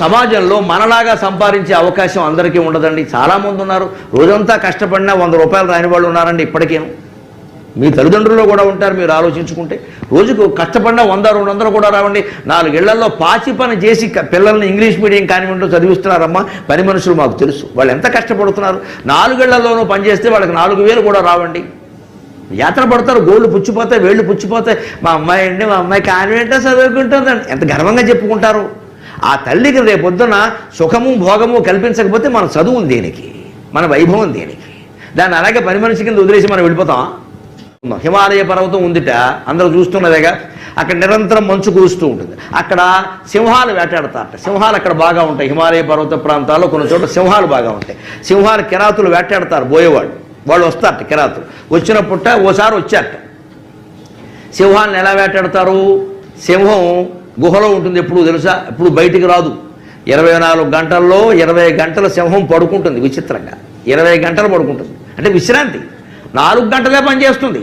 సమాజంలో మనలాగా సంపాదించే అవకాశం అందరికీ ఉండదండి. చాలామంది ఉన్నారు. రోజంతా కష్టపడినా వంద రూపాయలు రాని వాళ్ళు ఉన్నారండి ఇప్పటికేను. మీ తల్లిదండ్రులు కూడా ఉంటారు మీరు ఆలోచించుకుంటే. రోజుకు కష్టపడినా వంద రెండు వందలు కూడా రావండి. నాలుగేళ్ళలో పాచి పని చేసి పిల్లల్ని ఇంగ్లీష్ మీడియం కానివ్వండి చదివిస్తున్నారమ్మా. పని మనుషులు మాకు తెలుసు. వాళ్ళు ఎంత కష్టపడుతున్నారు? నాలుగేళ్ళలోనూ పనిచేస్తే వాళ్ళకి నాలుగు వేలు కూడా రావండి. యాత్ర పడతారు గోళ్ళు పుచ్చిపోతాయి వేళ్ళు పుచ్చిపోతాయి. మా అమ్మాయి అండి మా అమ్మాయి కాన్వెంటే చదువుకుంటుందండి. ఎంత గర్వంగా చెప్పుకుంటారు. ఆ తల్లికి రేపొద్దున సుఖము భోగము కల్పించకపోతే మన చదువు దేనికి? మన వైభవం దేనికి? దాన్ని అలాగే పని మనిషి కింద వదిలేసి మనం వెళ్ళిపోతాం హిమాలయ పర్వతం ఉందిట అందరూ చూస్తున్నదేగా అక్కడ నిరంతరం మంచు కురుస్తూ ఉంటుంది. అక్కడ సింహాలు వేటాడతారట. సింహాలు అక్కడ బాగా ఉంటాయి. హిమాలయ పర్వత ప్రాంతాల్లో కొన్ని చోట్ల సింహాలు బాగా ఉంటాయి. సింహాలు కిరాతులు వేటాడతారు బోయేవాళ్ళు. వాళ్ళు వస్తారట కిరాతులు. వచ్చినప్పుట ఓసారి వచ్చారట. సింహాలను ఎలా వేటాడతారు? సింహం గుహలో ఉంటుంది ఎప్పుడు తెలుసా? ఎప్పుడు బయటికి రాదు. ఇరవై నాలుగు గంటల్లో ఇరవై గంటల సింహం పడుకుంటుంది విచిత్రంగా. ఇరవై గంటలు పడుకుంటుంది. అంటే విశ్రాంతి. నాలుగు గంటలే పనిచేస్తుంది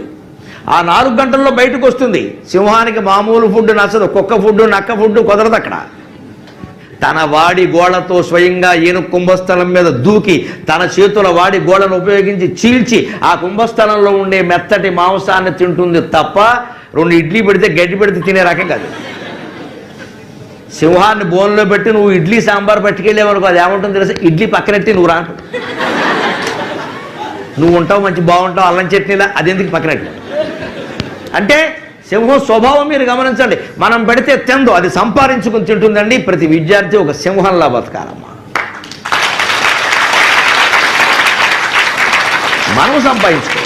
ఆ నాలుగు గంటల్లో బయటకు వస్తుంది. సింహానికి మామూలు ఫుడ్ నచ్చదు. కుక్క ఫుడ్ నక్క ఫుడ్ కుదరదు అక్కడ. తన వాడి గోళ్ళతో స్వయంగా ఈయన కుంభస్థలం మీద దూకి తన చేతుల వాడి గోళ్ళను ఉపయోగించి చీల్చి ఆ కుంభస్థలంలో ఉండే మెత్తటి మాంసాన్ని తింటుంది తప్ప రెండు ఇడ్లీ పెడితే గడ్డి పెడితే తినే రకం కాదు. సింహాన్ని బోన్లో పెట్టి నువ్వు ఇడ్లీ సాంబార్ పట్టుకెళ్ళేవనుకో అది ఏముంటుంది తెలుసా? ఇడ్లీ పక్కనెట్టి నువ్వు రా. నువ్వు ఉంటావు మంచి బాగుంటావు అల్లం చట్నీలా అది ఎందుకు పక్కనెట్టి అంటే సింహం స్వభావం మీరు గమనించండి. మనం పెడితే తెందు అది సంపాదించుకుని తింటుందండి. ప్రతి విద్యార్థి ఒక సింహంలా బతకాలమ్మా. మనం సంపాదించుకోవాలి.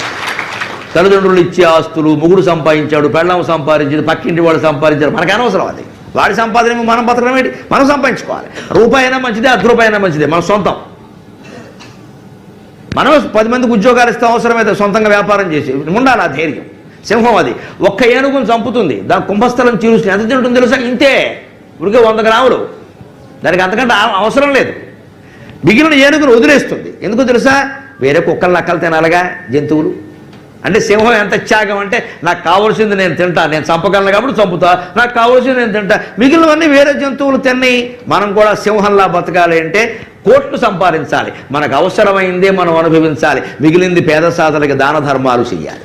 తల్లిదండ్రులు ఇచ్చే ఆస్తులు ముగుడు సంపాదించాడు పెళ్ళం సంపాదించింది పక్కింటి వాడు సంపాదించాడు మనకు అనవసరం అది. వాడి సంపాదన మనం బతకడం ఏంటి? మనం సంపాదించుకోవాలి. రూపాయి అయినా మంచిదే అర్ధ రూపాయి అయినా మంచిదే. మన సొంతం. మనం పది మందికి ఉద్యోగాలు ఇస్తే అవసరమైతే సొంతంగా వ్యాపారం చేసి ఉండాలి ఆ ధైర్యం. సింహం అది. ఒక్క ఏనుగును చంపుతుంది. దాని కుంభస్థలం చీరుస్తుంది. ఎంత తింటుంది తెలుసా? ఇంతే. ఉడికే వంద గ్రాములు. దానికి అంతకంటే అవసరం లేదు. మిగిలిన ఏనుగును వదిలేస్తుంది. ఎందుకు తెలుసా? వేరే కుక్కలు నక్కలు తినాలిగా జంతువులు. అంటే సింహం ఎంత త్యాగం అంటే నాకు కావాల్సింది నేను తింటా నేను చంపగలను కాబట్టి చంపుతా నాకు కావాల్సింది నేను తింటా. మిగిలినవన్నీ వేరే జంతువులు తిన్నాయి. మనం కూడా సింహంలా బతకాలి అంటే కోట్లు సంపాదించాలి. మనకు అవసరమైందే మనం అనుభవించాలి. మిగిలింది పేద సాధనకి దాన ధర్మాలు చేయాలి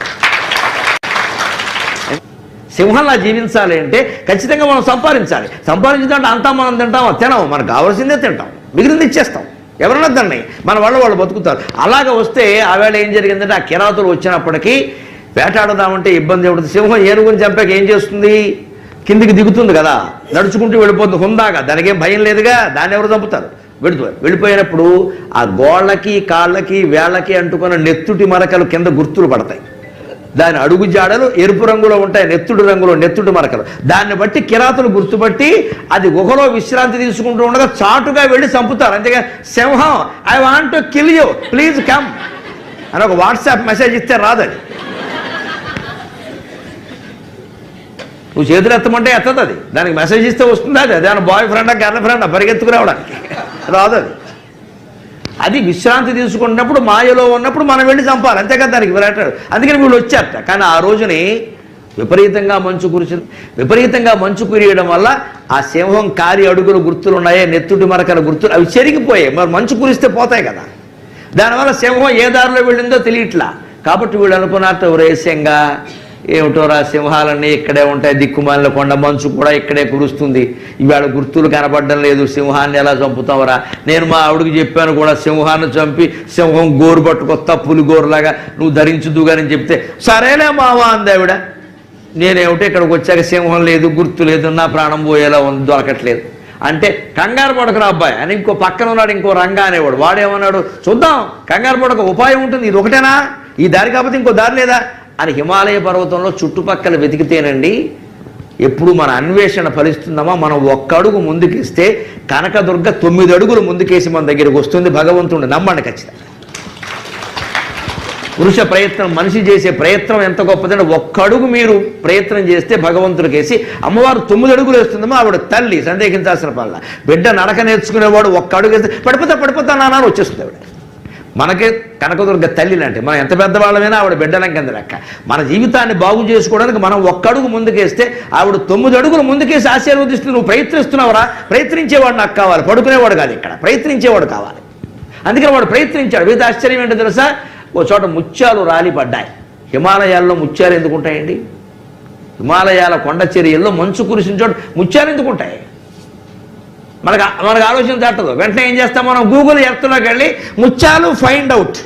సింహంలా జీవించాలి అంటే ఖచ్చితంగా మనం సంపాదించాలి. సంపాదించిందంటే అంతా మనం తింటాం తినం మనకు కావాల్సిందే తింటాం. మిగిలింది ఇచ్చేస్తాం. ఎవరన్నా మన వాళ్ళు వాళ్ళు బతుకుతారు. అలాగ వస్తే ఆవేళ ఏం జరిగిందంటే ఆ కిరాతులు వచ్చినప్పటికీ వేటాడదామంటే ఇబ్బంది ఉంటుంది సింహం ఏనుగుని చంపాక ఏం చేస్తుంది? కిందికి దిగుతుంది కదా. నడుచుకుంటూ వెళ్ళిపోతుంది హుందాగా. దానికి ఏం భయం లేదుగా? దాన్ని ఎవరు చంపుతారు? వెళుతూ వెళ్ళిపోయినప్పుడు ఆ గోళ్ళకి కాళ్ళకి వేళ్ళకి అంటుకున్న నెత్తుటి మరకలు కింద గుర్తులు పడతాయి. దాని అడుగు జాడలు ఎరుపు రంగులో ఉంటాయి నెత్తుడు రంగులో నెత్తుడు మరకలు. దాన్ని బట్టి కిరాతులు గుర్తుపట్టి అది గుహలో విశ్రాంతి తీసుకుంటూ ఉండగా చాటుగా వెళ్ళి చంపుతారు. అంతేగా సింహం I want to kill you please come అని ఒక వాట్సాప్ మెసేజ్ ఇస్తే రాదది నువ్వు చేతులు ఎత్తమంటే ఎత్తది దానికి మెసేజ్ ఇస్తే వస్తుంది అది? దాని బాయ్ ఫ్రెండ్ గర్ల్ ఫ్రెండ్ పరిగెత్తుకు రావడానికి రాదు అది. అది విశ్రాంతి తీసుకున్నప్పుడు మాయలో ఉన్నప్పుడు మనం వెళ్ళి చంపాలి. అంతేకాదు దానికి వేటాడు అందుకని వీళ్ళు వచ్చారట. కానీ ఆ రోజుని విపరీతంగా మంచు కురిచింది విపరీతంగా మంచు కురియడం వల్ల ఆ సింహం కారి అడుగులు గుర్తులు ఉన్నాయే నెత్తుడి మరకల గుర్తులు అవి చెరిగిపోయాయి. మరి మంచు కురిస్తే పోతాయి కదా. దానివల్ల సింహం ఏ దారిలో వెళ్ళిందో తెలియట్లా. కాబట్టి వీళ్ళు అనుకున్నట్టు రేస్యంగా ఏమిటోరా సింహాలన్నీ ఇక్కడే ఉంటాయి. దిక్కుమాలిన కొండ మంచు కూడా ఇక్కడే కురుస్తుంది. ఇవాళ గుర్తులు కనపడడం లేదు. సింహాన్ని ఎలా చంపుతావరా నేను మా ఆవిడకి చెప్పాను కూడా సింహాన్ని చంపి సింహం గోరు పట్టుకొస్తా పులి గోరులాగా నువ్వు ధరించుదుగాని చెప్తే సరేలే మావా అంది ఆవిడ. నేనేమిటో ఇక్కడికి వచ్చాక సింహం లేదు గుర్తు లేదు నా ప్రాణం పోయేలా ఉంది దొరకట్లేదు. అంటే కంగారు పడకరా అబ్బాయి. అని ఇంకో పక్కన ఉన్నాడు ఇంకో రంగా అనేవాడు. వాడేమన్నాడు? చూద్దాం కంగారు పడక ఉపాయం ఉంటుంది ఇది ఒకటేనా? ఈ దారి కాకపోతే ఇంకో దారి లేదా? అని హిమాలయ పర్వతంలో చుట్టుపక్కల వెతికితేనండి ఎప్పుడు మన అన్వేషణ ఫలిస్తుందమా మనం ఒక్క అడుగు ముందుకేస్తే కనకదుర్గ తొమ్మిది అడుగులు ముందుకేసి మన దగ్గరికి వస్తుంది. భగవంతుడు నమ్మండి ఖచ్చితంగా. పురుష ప్రయత్నం మనిషి చేసే ప్రయత్నం ఎంత గొప్పదంటే ఒక్క అడుగు మీరు ప్రయత్నం చేస్తే భగవంతుడికేసి అమ్మవారు తొమ్మిది అడుగులు వేస్తుందమ్మా ఆవిడ తల్లి సందేహించాల్సిన పనుల. బిడ్డ నడక నేర్చుకునేవాడు ఒక్క అడుగు వేస్తే పడిపోతా పడిపోతా నాన్న వచ్చేస్తుంది ఆవిడ. మనకే కనకదుర్గ తల్లి లాంటి మనం ఎంత పెద్దవాళ్ళమైనా ఆవిడ బిడ్డలం కింద లెక్క. మన జీవితాన్ని బాగు చేసుకోవడానికి మనం ఒక్కడుగు ముందుకేస్తే ఆవిడ తొమ్మిది అడుగులు ముందుకేసి ఆశీర్వదిస్తుంది నువ్వు ప్రయత్నిస్తున్నావురా. ప్రయత్నించేవాడు నాకు కావాలి. పడుకునేవాడు కాదు ఇక్కడ. ప్రయత్నించేవాడు కావాలి. అందుకని వాడు ప్రయత్నించాడు. వీధి ఆశ్చర్యం ఏంటో తెలుసా? ఓ చోట ముత్యాలు రాలిపడ్డాయి. హిమాలయాల్లో ముత్యాలు ఎందుకు ఉంటాయండి హిమాలయాల కొండ చర్యల్లో మంచు కురిసిన చోట ముత్యాలు ఎందుకుంటాయి? మనకు మనకు ఆలోచన తట్టదు వెంటనే ఏం చేస్తాం మనం? గూగుల్ ఎర్త్లోకి వెళ్ళి ముత్యాలు ఫైండ్ అవుట్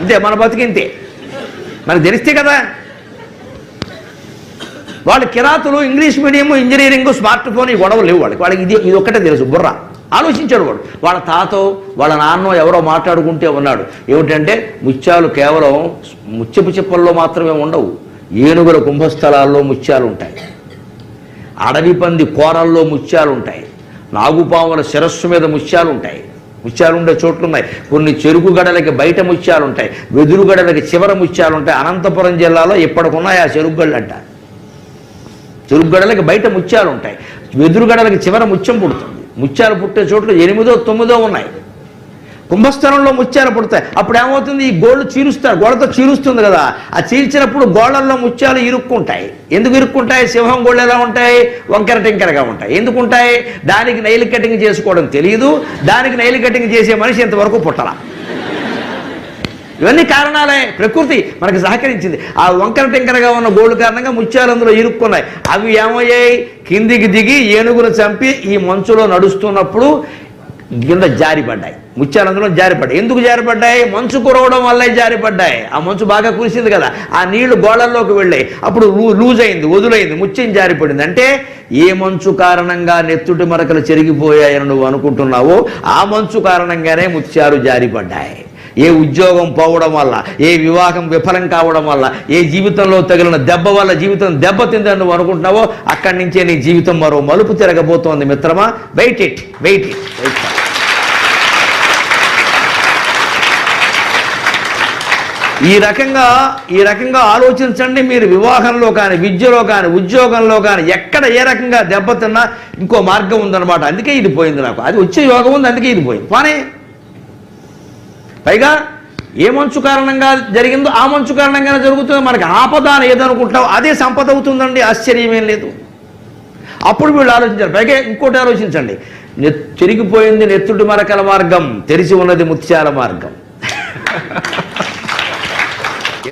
ఇంతే మన బతికింతే మనకు తెలిస్తే కదా. వాళ్ళు కిరాతులు English medium engineering smart phone ఈ గొడవలు లేవు వాళ్ళకి. వాళ్ళకి ఇది ఇది ఒక్కటే తెలుసు బుర్ర. ఆలోచించాడు వాడు. వాళ్ళ తాతో వాళ్ళ నాన్నో ఎవరో మాట్లాడుకుంటే ఉన్నాడు. ఏమిటంటే ముత్యాలు కేవలం ముత్యపు చిప్పల్లో మాత్రమే ఉండవు. ఏనుగుల కుంభస్థలాల్లో ముత్యాలు ఉంటాయి. అడవి పంది కోరల్లో ముత్యాలు ఉంటాయి. నాగుపాముల శిరస్సు మీద ముత్యాలు ఉంటాయి ముత్యాలు ఉండే చోట్లు ఉన్నాయి కొన్ని చెరుకు గడలకి బయట ముత్యాలు ఉంటాయి వెదురు గడలకి చివర ముత్యాలు ఉంటాయి అనంతపురం జిల్లాలో ఇప్పటికున్నాయి ఆ చెరుకు గడలు అంట చెరుకు గడలకి బయట ముత్యాలు ఉంటాయి వెదురు గడలకి చివర ముత్యం పుడుతుంది. ముత్యాలు పుట్టే చోట్లు ఎనిమిదో తొమ్మిదో ఉన్నాయి. కుంభస్థలంలో ముత్యాలు పుడతాయి. అప్పుడు ఏమవుతుంది? ఈ గోళ్ళు చీరుస్తారు. గోడతో చీరుస్తుంది కదా. ఆ చీల్చినప్పుడు గోళ్ళల్లో ముత్యాలు ఇరుక్కుంటాయి. ఎందుకు ఇరుక్కుంటాయి? సింహం గోళ్ళు ఎలా ఉంటాయి? వంకర టింకరగా ఉంటాయి. ఎందుకుంటాయి దానికి నైల్ కటింగ్ చేసుకోవడం తెలియదు దానికి నైల్ కటింగ్ చేసే మనిషి ఇంతవరకు పుట్టల. ఇవన్నీ కారణాలే. ప్రకృతి మనకు సహకరించింది. ఆ వంకర టింకరగా ఉన్న గోళ్ళు కారణంగా ముత్యాలు అందులో ఇరుక్కున్నాయి. అవి ఏమయ్యాయి? కిందికి దిగి ఏనుగును చంపి ఈ మంచులో నడుస్తున్నప్పుడు కింద జారిపడ్డాయి ముత్యాలు అందులో జారిపడ్డాయి. ఎందుకు జారిపడ్డాయి? మంచు కురవడం వల్లే జారిపడ్డాయి. ఆ మంచు బాగా కురిసింది కదా ఆ నీళ్ళు గోళల్లోకి వెళ్ళాయి. అప్పుడు లూజ్ అయింది వదులైంది ముత్యం జారిపడింది. అంటే ఏ మంచు కారణంగా నెత్తుటి మరకలు చెరిగిపోయాయని నువ్వు అనుకుంటున్నావో ఆ మంచు కారణంగానే ముత్యాలు జారిపడ్డాయి. ఏ ఉద్యోగం పోవడం వల్ల ఏ వివాహం విఫలం కావడం వల్ల ఏ జీవితంలో తగిలిన దెబ్బ వల్ల జీవితం దెబ్బతిందని నువ్వు అనుకుంటున్నావో అక్కడి నుంచే నీ జీవితం మరో మలుపు తిరగబోతోంది మిత్రమా? Wait it wait it wait ఈ రకంగా ఈ రకంగా ఆలోచించండి. మీరు వివాహంలో కానీ విద్యలో కానీ ఉద్యోగంలో కానీ ఎక్కడ ఏ రకంగా దెబ్బతిన్నా ఇంకో మార్గం ఉందన్నమాట. అందుకే ఇది పోయింది నాకు. అది వచ్చే యోగం ఉంది అందుకే ఇది పోయింది. పోనీ? పైగా ఏ మంచు కారణంగా జరిగిందో ఆ మంచు కారణంగానే జరుగుతుంది. మనకి ఆపద అని ఏదనుకుంటావు అదే సంపద అవుతుందండి. ఆశ్చర్యమేం లేదు. అప్పుడు వీళ్ళు ఆలోచించారు. పైగా ఇంకోటి ఆలోచించండి. తిరిగిపోయింది చెరిగిపోయింది మరకల మార్గం తెరిచి ఉన్నది ముత్యాల మార్గం.